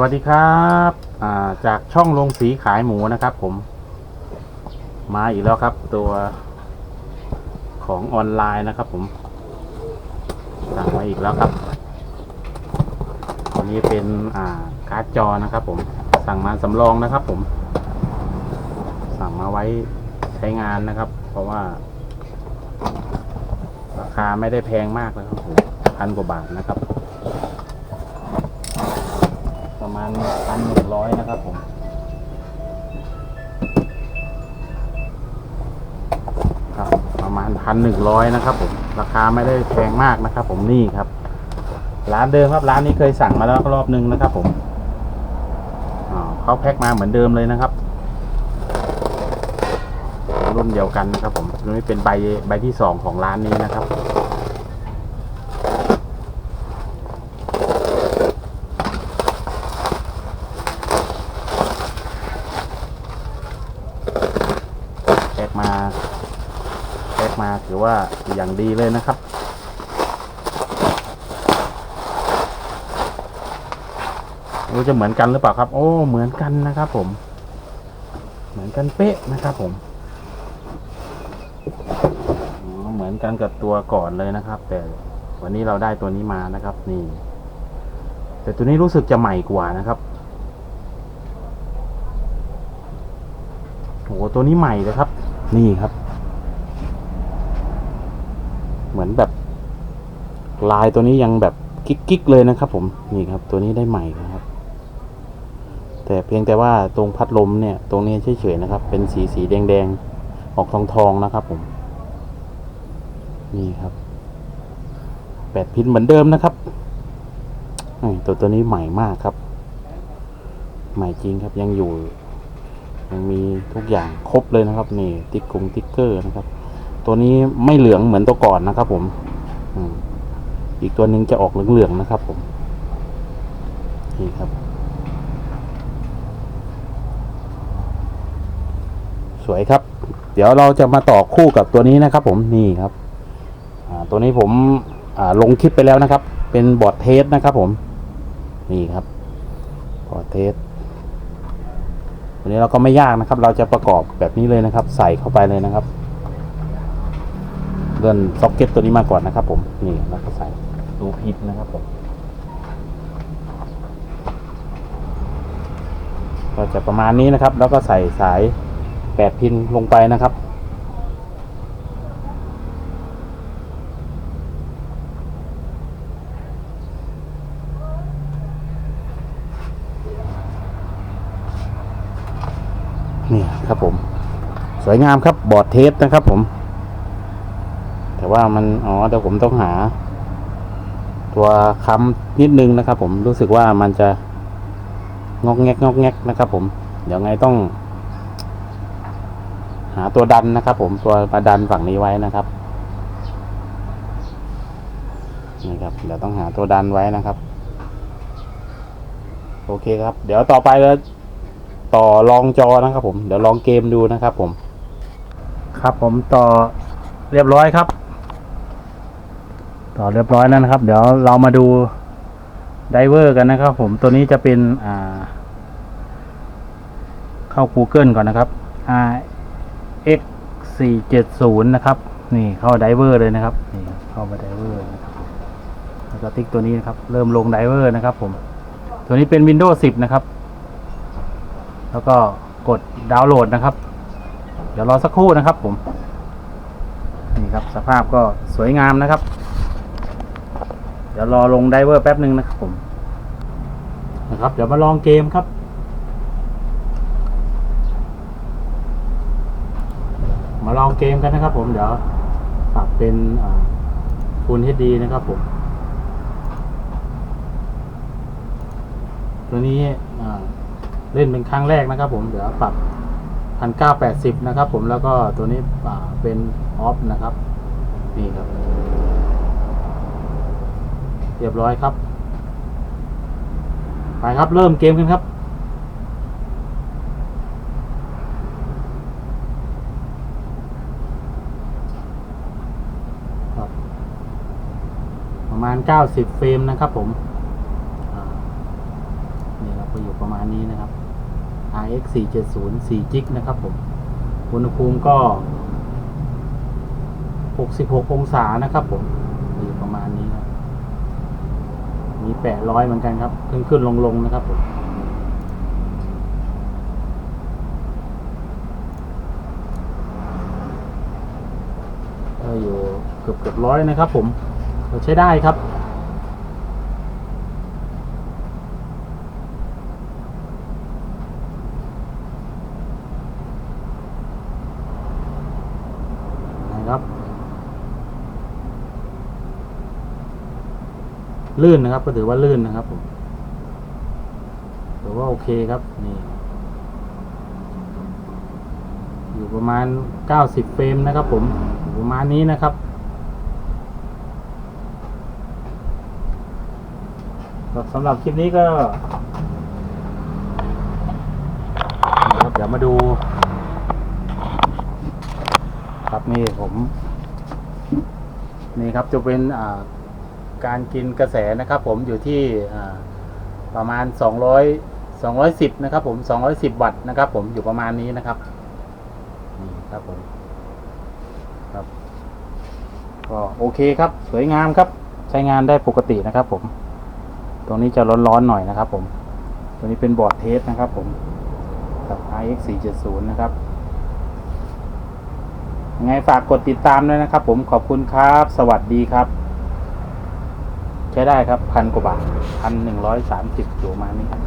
วัสดีครับาจากช่องลงสีขายหมูนะครับ ผม มาอีกแล้วครับ ตัวของออนไลน์นะครับ ผมสั่งมาอีกแล้วครับตัวนี้เป็นอ่าการ์ดจอนะครับ ผมสั่งมาสำรองนะครับ ผม สั่งมาไว้ใช้งานนะครับ เพราะว่า ราคาไม่ได้แพงมากนะครับผมพันกว่าบาทนะครับ ประมาณพันหนึ่งร้อยนะครับผมครับประมาณพันหนึ่งร้อยนะครับผมราคาไม่ได้แพงมากนะครับ ผมนี่ครับ ร้านเดิมครับร้านนี้เคยสั่งมาแล้วรอบนึงนะครับ ผมเขาแพ็คมาเหมือนเดิมเลยนะครับรุ่นเดียวกันนะครับ ผมนี้เป็นใบใบที่สองของร้านนี้นะครับ แพ็กมาแพ็ก มาถือว่าอย่างดีเลยนะครับ รู้จะเหมือนกันหรือเปล่าครับ โอ้ เหมือนกันนะครับผม เหมือนกันเป๊ะนะครับผมเหมือนกันกับตัวก่อนเลยนะครับ แต่วันนี้เราได้ตัวนี้มานะครับ นี่ แต่ตัวนี้รู้สึกจะใหม่กว่านะครับโอ้ตัวนี้ใหม่เลยครับ นี่ครับ เหมือนแบบลายตัวนี้ยังแบบกิ๊กๆเลยนะครับผมนี่ครับตัวนี้ได้ใหม่นะครับ แต่เพียงแต่ว่าตรงพัดลมเนี่ย ตรงนี้เฉยๆนะครับ เป็นสีสีแดงๆออกทองทองๆนะครับ ผม นี่ครับแปดพินเหมือนเดิมนะครับตัวตัวนี้ใหม่มากครับ ใหม่จริงครับยังอยู่ ยังมีทุกอย่างครบเลยนะครับ นี่ติ๊กกงติ๊กเกอร์นะครับ ตัวนี้ไม่เหลืองเหมือนตัวก่อนนะครับ ผมอีกตัวหนึ่งจะออกเหลืองๆนะครับ ผมนี่ครับ สวยครับ เดี๋ยวเราจะมาต่อคู่กับตัวนี้นะครับ ผมนี่ครับตัวนี้ผมลงคลิปไปแล้วนะครับ เป็นบอร์ดเทสนะครับ ผม นี่ครับบอร์ดเทสวันนี้เราก็ไม่ยากนะครับ เราจะประกอบแบบนี้เลยนะครับ ใส่เข้าไปเลยนะครับ เลื่อนซ็อกเก็ตตัวนี้มาก่อนนะครับผม นี่แล้วก็ใส่ดูพิษนะครับผม ก็จะประมาณนี้นะครับ แล้วก็ใส่สายแปดพินลงไปนะครับนี่ครับผม สวยงามครับบอร์ดเทสนะครับผม ว่ามันอ๋อเดี๋ยวผมต้องหา ตัวค้ำนิดนึงนะครับ ผมรู้สึกว่ามันจะงอกแงกงอกแงกนะครับ ผม เดี๋ยวไงต้อง หาตัวดันนะครับ ผมตัวมาดันฝั่งนี้ไว้นะครับนี่ครับเดี๋ยวต้องหาตัวดันไว้นะครับ โอเคครับ เดี๋ยวต่อไปเราต่อลองจอนะครับ ผมเดี๋ยวลองเกมดูนะครับ ผม ครับผมต่อเรียบร้อยครับ ต่อเรียบร้อยแล้วนะครับ เดี๋ยวเรามาดูไดเวอร์กันนะครับ ผมตัวนี้จะเป็นอ่า เข้า Google ก่อนนะครับ R X 4 7 0นะครับ นี่เข้าไดเวอร์เลยนะครับนี่เข้ามาไดเวอร์นะครับแล้วก็ติ๊กตัวนี้นะครับ เริ่มลงไดเวอร์นะครับ ผม ตัวนี้เป็น Windows 10 นะครับ แล้วก็กดดาวน์โหลดนะครับ เดี๋ยวรอสักครู่นะครับ ผม นี่ครับสภาพก็สวยงามนะครับ ดี๋ยวรอลงไดเวอร์แป๊บหนึ่งนะครับผมนะครับ เดี๋ยวมาลองเกมครับ มาลองเกมกันนะครับผมเดี๋ยวปรับเป็นฟูล HD นะครับผม ตัวนี้เล่นเป็นครั้งแรกนะครับผมเดี๋ยวปรับพันเก้าแปดสิบนะครับผมแล้วก็ตัวนี้เป็นออฟนะครับ นี่ครับ เรียบร้อยครับ ไปครับเริ่มเกมกันครับ ประมาณเก้าสิบเฟรมนะครับผมนี่ครับก็อยู่ประมาณนี้นะครับ RX 470 4จิกนะครับผมอุณหภูมิก็ 66 องศานะครับผม อยู่ประมาณนี้ครับ มีแปดร้อยเหมือนกันครับ ขึ้นขึ้นลงลงนะครับผมก็อยู่เกือบเกือบร้อยนะครับผมใช้ได้ครับ ลื่นนะครับ ก็ถือว่าลื่นนะครับผมถือว่าโอเคครับนี่อยู่ประมาณ 90 เฟรมนะครับ ผมประมาณนี้นะครับ สำหรับคลิปนี้ก็ครับเดี๋ยวมาดู ครับนี่ผม นี่ครับจะเป็นอ่า การกินกระแสนะครับผมอยู่ที่ประมาณ 200 210 นะครับผม 210 วัตต์นะครับผมอยู่ประมาณนี้นะครับนี่ครับผมครับก็โอเคครับ สวยงามครับ ใช้งานได้ปกตินะครับผม ตรงนี้จะร้อนๆหน่อยนะครับผมตัวนี้เป็นบอร์ดเทสนะครับผมกับ RX 470นะครับยังไงฝากกดติดตามด้วยนะครับผมขอบคุณครับ สวัสดีครับ ใช้ได้ครับพันกว่าบาทพันหนึ่งร้อยสามสิบอยู่มานี้ครับ